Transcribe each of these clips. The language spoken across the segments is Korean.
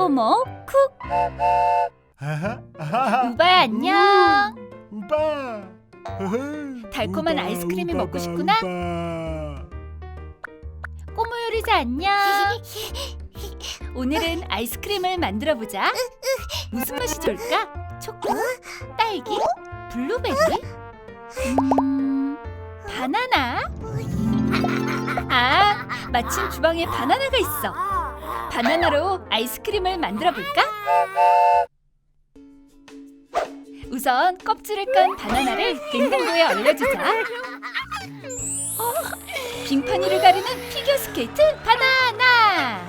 꼬모 쿡 아하, 아하하. 우바야 안녕 우바. 흐흐. 달콤한 우바, 아이스크림이 우바바, 먹고 싶구나? 우바. 꼬모 요리사 안녕 오늘은 아이스크림을 만들어 보자 무슨 맛이 좋을까? 초코, 딸기, 블루베리, 음, 바나나 아 마침 주방에 바나나가 있어 바나나로 아이스크림을 만들어 볼까? 우선 껍질을 깐 바나나를 냉장고에 얼려주자. 어, 빙판위를 가르는 피겨 스케이트 바나나.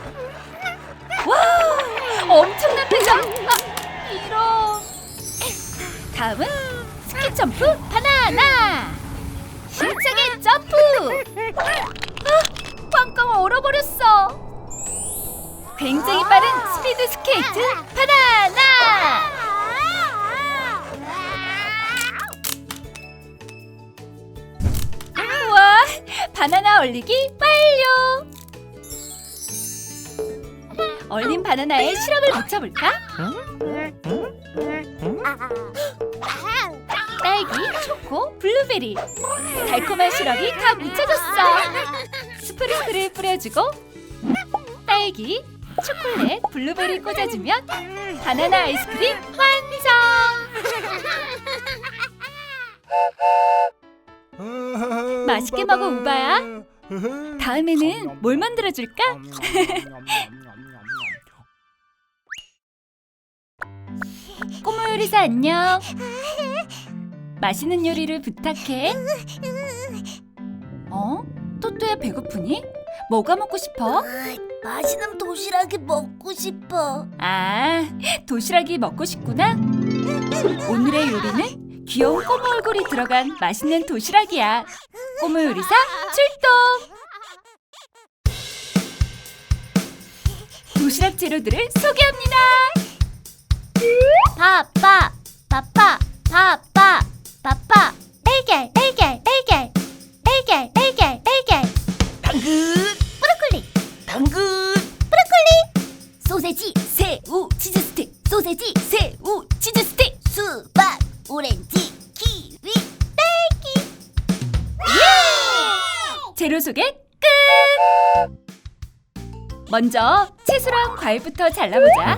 와, 엄청난 배정. 아, 이런. 다음은 스키 점프 바나나. 힘차게 점프. 아, 꽝꽝 얼어버렸어. 굉장히 빠른 스피드 스케이트 바나나. 우와, 바나나 얼리기 완료. 얼린 바나나에 시럽을 묻혀볼까? 딸기, 초코, 블루베리 달콤한 시럽이 다 묻혀졌어 스프링클을 뿌려주고 딸기, 초콜릿, 블루베리 꽂아주면 바나나 아이스크림 완성 맛있게. 먹어, 우바야. 다음에는 뭘 만들어줄까? 꼬모 요리사 안녕 맛있는 요리를 부탁해 어? 또또야 배고프니? 뭐가 먹고 싶어? 맛있는 도시락이 먹고 싶어. 아, 도시락이 먹고 싶구나? 오늘의 요리는 귀여운 꼬마 얼굴이 들어간 맛있는 도시락이야. 꼬마 요리사 출동! 도시락 재료들을 소개합니다. 파파, 파파, 파파, 파파. 달걀, 달걀, 소세지, 새우, 치즈 스틱, 소세지, 새우, 치즈 스틱. 수박, 오렌지, 키위, 딸기. 재료 소개 끝! 먼저 채소랑 과일부터 잘라보자.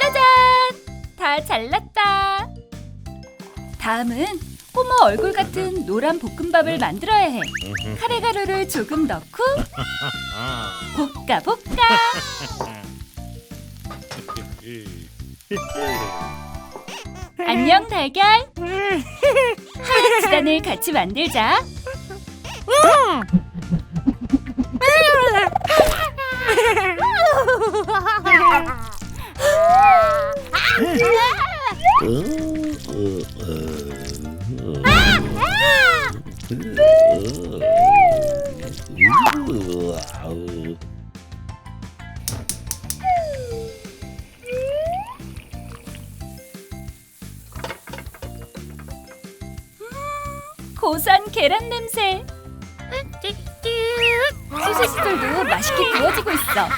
짜잔! 다 잘랐다. 다음은 꼬마 얼굴 같은 노란 볶음밥을 만들어야 해. 카레 가루를 조금 넣고 볶아 볶아. 안녕 달걀. 하얀 지단을 같이 만들자. 고소한 계란 냄새. 소세지들도 맛있게 구워지고 있어.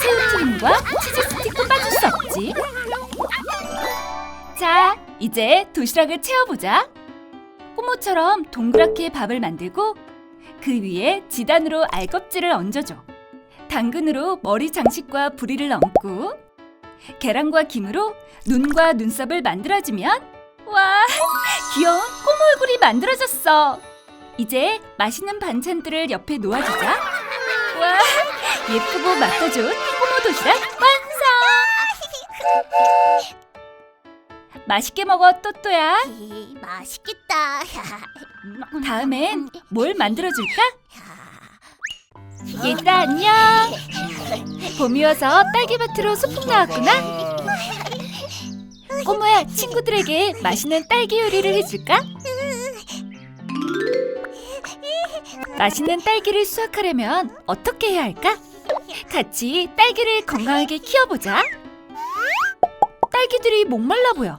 새우튀김과 치즈 스틱도 빠질 수 없지. 자, 이제 도시락을 채워보자. 꼬모처럼 동그랗게 밥을 만들고 그 위에 지단으로 알껍질을 얹어줘. 당근으로 머리 장식과 부리를 얹고 계란과 김으로 눈과 눈썹을 만들어주면 와 귀여운 꼬모 얼굴이 만들어졌어. 이제 맛있는 반찬들을 옆에 놓아주자. 와 예쁘고 맛도 좋은 꼬모 도시락 완성. 맛있게 먹어 또또야. 이, 맛있겠다. 다음엔 뭘 만들어줄까? 얘들아 안녕. 봄이 와서 딸기밭으로 소풍 나왔구나. 꼬모야 친구들에게 맛있는 딸기 요리를 해줄까? 맛있는 딸기를 수확하려면 어떻게 해야 할까? 같이 딸기를 건강하게 키워보자. 딸기들이 목말라 보여.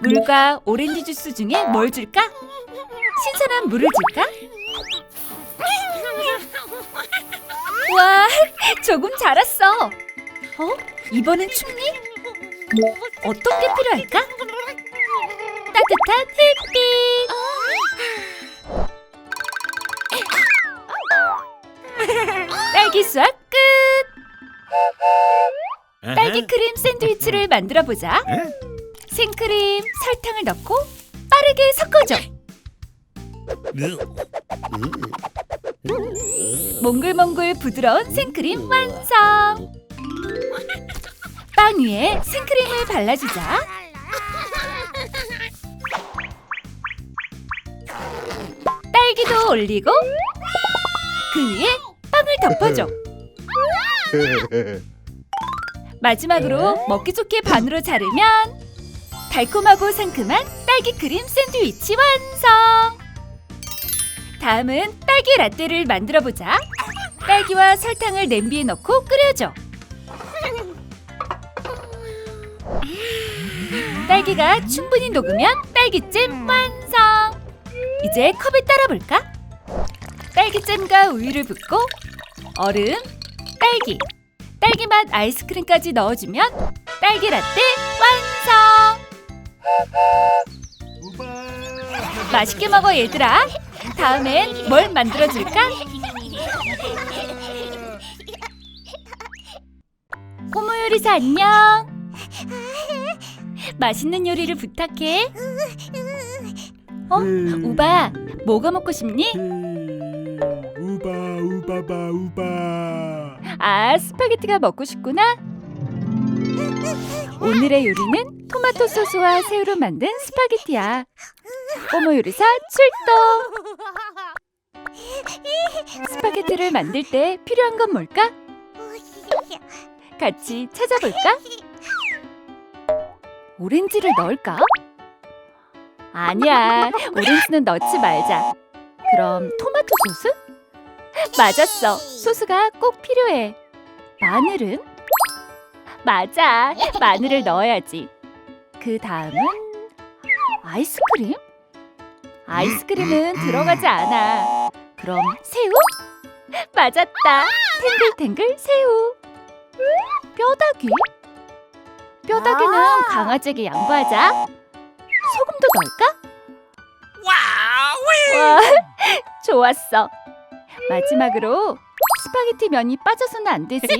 물과 오렌지 주스 중에 뭘 줄까? 신선한 물을 줄까? 와, 조금 자랐어. 어? 이번엔 춥니? 어떤 게 필요할까? 따뜻한 햇빛. 딸기 수확 끝. 딸기 크림 샌드위치를 만들어 보자. 생크림, 설탕을 넣고 빠르게 섞어줘. 몽글몽글 부드러운 생크림 완성. 빵 위에 생크림을 발라주자. 딸기도 올리고 그 위에 빵을 덮어줘. 마지막으로 먹기 좋게 반으로 자르면 달콤하고 상큼한 딸기 크림 샌드위치 완성. 다음은 딸기 라떼를 만들어 보자. 딸기와 설탕을 냄비에 넣고 끓여줘. 딸기가 충분히 녹으면 딸기잼 완성. 이제 컵에 따라 볼까? 딸기잼과 우유를 붓고 얼음, 딸기, 딸기 맛 아이스크림까지 넣어주면 딸기 라떼 완성. 맛있게 먹어 얘들아. 다음엔 뭘 만들어 줄까? 꼬모 요리사 안녕. 맛있는 요리를 부탁해. 어? 우바, 뭐가 먹고 싶니? 우바 우바바 우바. 아, 스파게티가 먹고 싶구나. 오늘의 요리는 토마토 소스와 새우로 만든 스파게티야. 꼬모 요리사 출동. 스파게티를 만들 때 필요한 건 뭘까? 같이 찾아볼까? 오렌지를 넣을까? 아니야, 오렌지는 넣지 말자. 그럼 토마토 소스? 맞았어. 소스가 꼭 필요해. 마늘은? 맞아. 마늘을 넣어야지. 그 다음은 아이스크림? 아이스크림은 들어가지 않아. 그럼 새우? 맞았다. 탱글탱글 새우. 뼈다귀? 뼈다귀는 아. 강아지에게 양보하자. 소금도 넣을까? 와, 좋았어. 마지막으로 스파게티 면이 빠져서는 안 되지.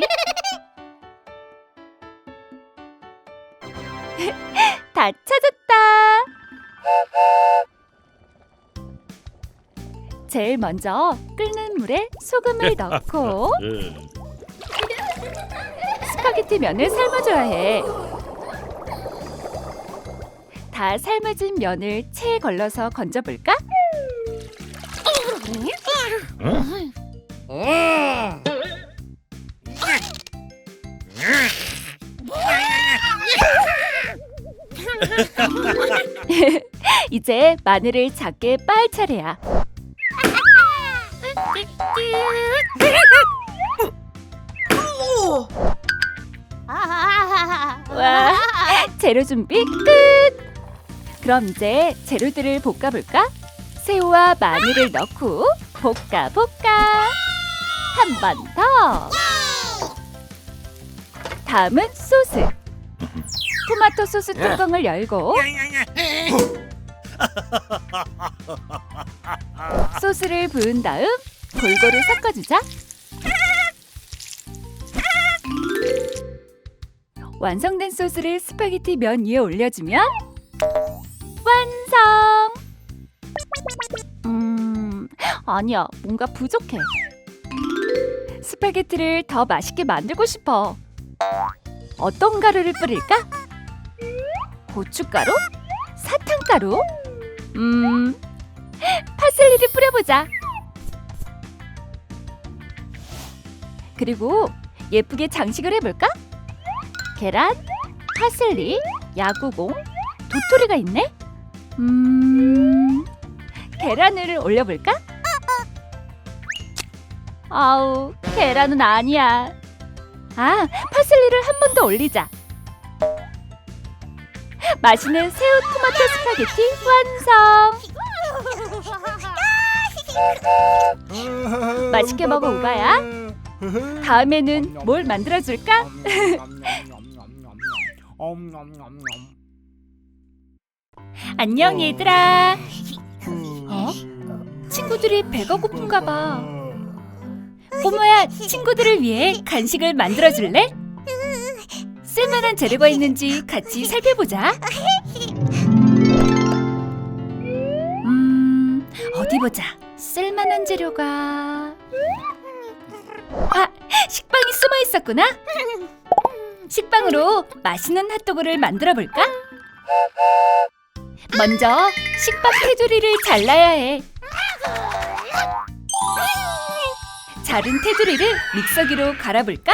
다 찾았다. 제일 먼저 끓는 물에 소금을 넣고 스파게티 면을 삶아줘야 해. 다 삶아진 면을 체에 걸러서 건져볼까? 이제 마늘을 작게 빻을 차례야. 와, 재료 준비 끝. 그럼 이제 재료들을 볶아볼까? 새우와 마늘을 넣고 볶아 볶아. 한 번 더. 다음은 소스. 토마토 소스 뚜껑을 열고 소스를 부은 다음 골고루 섞어주자. 완성된 소스를 스파게티 면 위에 올려주면 완성. 음, 아니야, 뭔가 부족해. 스파게티를 더 맛있게 만들고 싶어. 어떤 가루를 뿌릴까? 고춧가루? 사탕가루? 음, 파슬리를 뿌려보자. 그리고 예쁘게 장식을 해볼까? 계란, 파슬리, 야구공, 도토리가 있네. 음, 계란을 올려볼까? 아우, 계란은 아니야. 아, 파슬리를 한 번 더 올리자. 맛있는 새우 토마토 스파게티 완성. 맛있게 먹어, 우바야. 다음에는 뭘 만들어 줄까? 안녕 얘들아. 어? 친구들이 배가 고픈가 봐. 꼬모야, 친구들을 위해 간식을 만들어 줄래? 쓸만한 재료가 있는지 같이 살펴보자. 음, 어디 보자. 쓸만한 재료가. 아, 식빵이 숨어 있었구나. 식빵으로 맛있는 핫도그를 만들어 볼까? 먼저 식빵 테두리를 잘라야 해. 자른 테두리를 믹서기로 갈아볼까?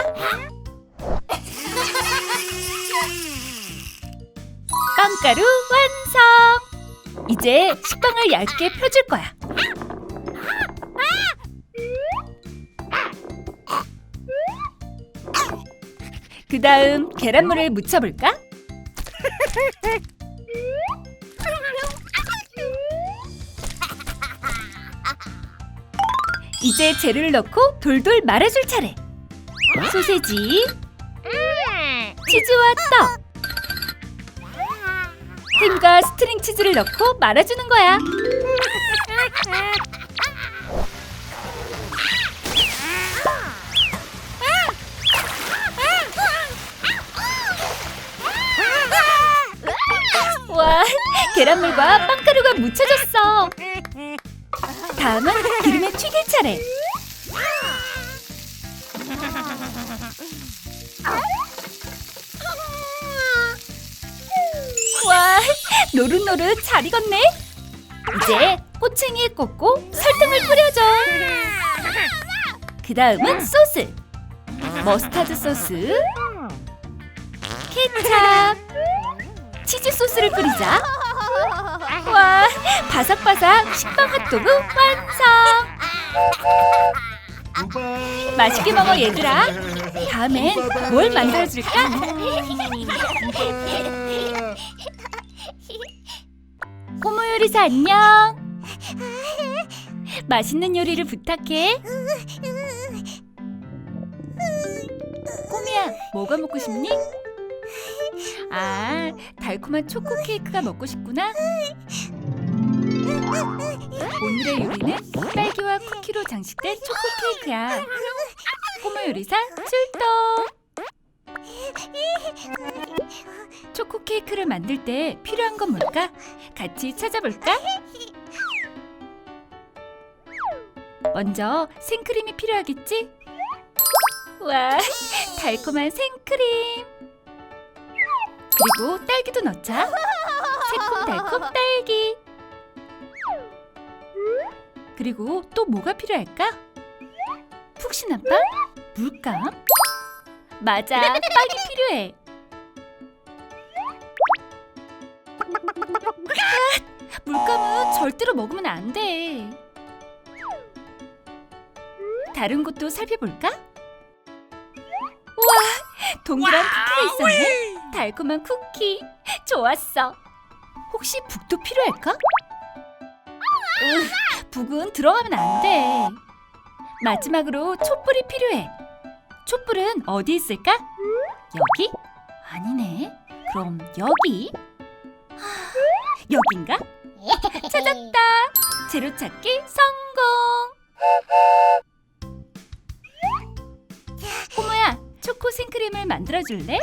빵가루 완성! 이제 식빵을 얇게 펴줄 거야. 그 다음 계란물을 묻혀볼까? 이제 재료를 넣고 돌돌 말아줄 차례. 소세지, 치즈와 떡, 햄과 스트링 치즈를 넣고 말아주는 거야. 와, 계란물과 빵가루가 묻혀졌어. 다음은 기름에 튀길 차례. 노릇노릇 잘 익었네. 이제 꼬챙이에 꽂고 설탕을 뿌려줘. 그 다음은 소스. 머스타드 소스, 케찹, 치즈 소스를 뿌리자. 와, 바삭바삭 식빵 핫도그 완성. 맛있게 먹어 얘들아. 다음엔 뭘 만들어줄까? 요리사 안녕. 맛있는 요리를 부탁해. 꼬미야, 뭐가 먹고 싶니? 아, 달콤한 초코 케이크가 먹고 싶구나. 오늘의 요리는 딸기와 쿠키로 장식된 초코 케이크야. 꼬모 요리사 출동. 초코 케이크를 만들 때 필요한 건 뭘까? 같이 찾아볼까? 먼저 생크림이 필요하겠지? 와, 달콤한 생크림. 그리고 딸기도 넣자. 새콤달콤 딸기. 그리고 또 뭐가 필요할까? 푹신한 빵? 물감? 맞아, 빵이 필요해. 으악, 물감은 절대로 먹으면 안 돼. 다른 것도 살펴볼까? 우와, 동그란 쿠키가 있었네. 달콤한 쿠키. 좋았어. 혹시 북도 필요할까? 으, 북은 들어가면 안 돼. 마지막으로 촛불이 필요해. 촛불은 어디 있을까? 여기? 아니네. 그럼 여기? 하, 여긴가? 찾았다. 재료 찾기 성공. 호모야, 초코 생크림을 만들어 줄래?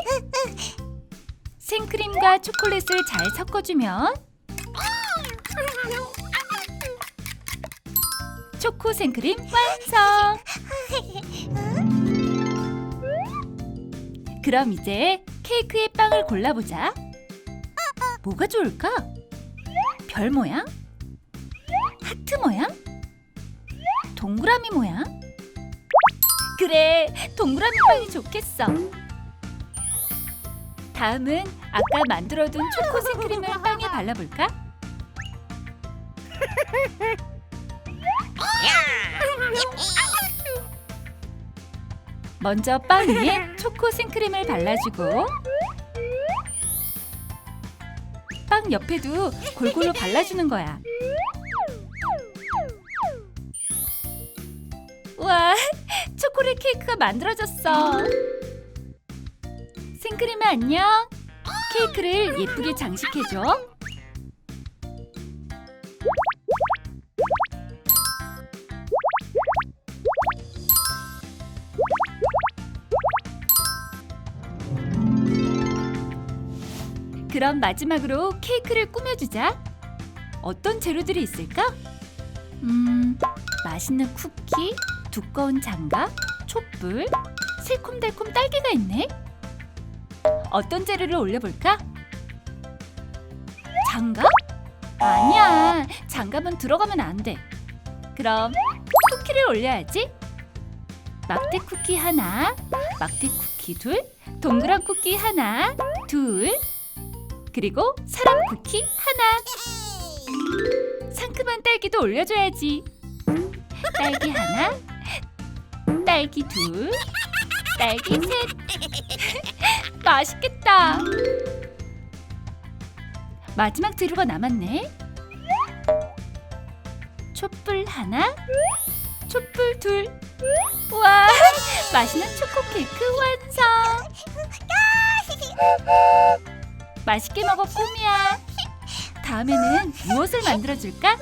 생크림과 초콜릿을 잘 섞어주면 초코 생크림 완성. 그럼 이제 케이크의 빵을 골라보자. 뭐가 좋을까? 별 모양? 하트 모양? 동그라미 모양? 그래, 동그라미 빵이 좋겠어. 다음은 아까 만들어둔 초코 생크림을 빵에 발라볼까? 먼저 빵 위에 초코 생크림을 발라주고 빵 옆에도 골고루 발라주는 거야. 와, 초콜릿 케이크가 만들어졌어. 생크림아 안녕. 케이크를 예쁘게 장식해줘. 그럼 마지막으로 케이크를 꾸며주자. 어떤 재료들이 있을까? 음, 맛있는 쿠키, 두꺼운 장갑, 촛불, 새콤달콤 딸기가 있네. 어떤 재료를 올려볼까? 장갑? 아니야, 장갑은 들어가면 안 돼. 그럼 쿠키를 올려야지. 막대 쿠키 하나, 막대 쿠키 둘, 동그란 쿠키 하나, 둘, 그리고 사람 쿠키 하나. 상큼한 딸기도 올려줘야지. 딸기 하나, 딸기 둘, 딸기 셋. 맛있겠다. 마지막 재료가 남았네. 촛불 하나, 촛불 둘. 와, 맛있는 초코 케이크 완성. 맛있게 먹어 꼬미야. 다음에는 무엇을 만들어 줄까?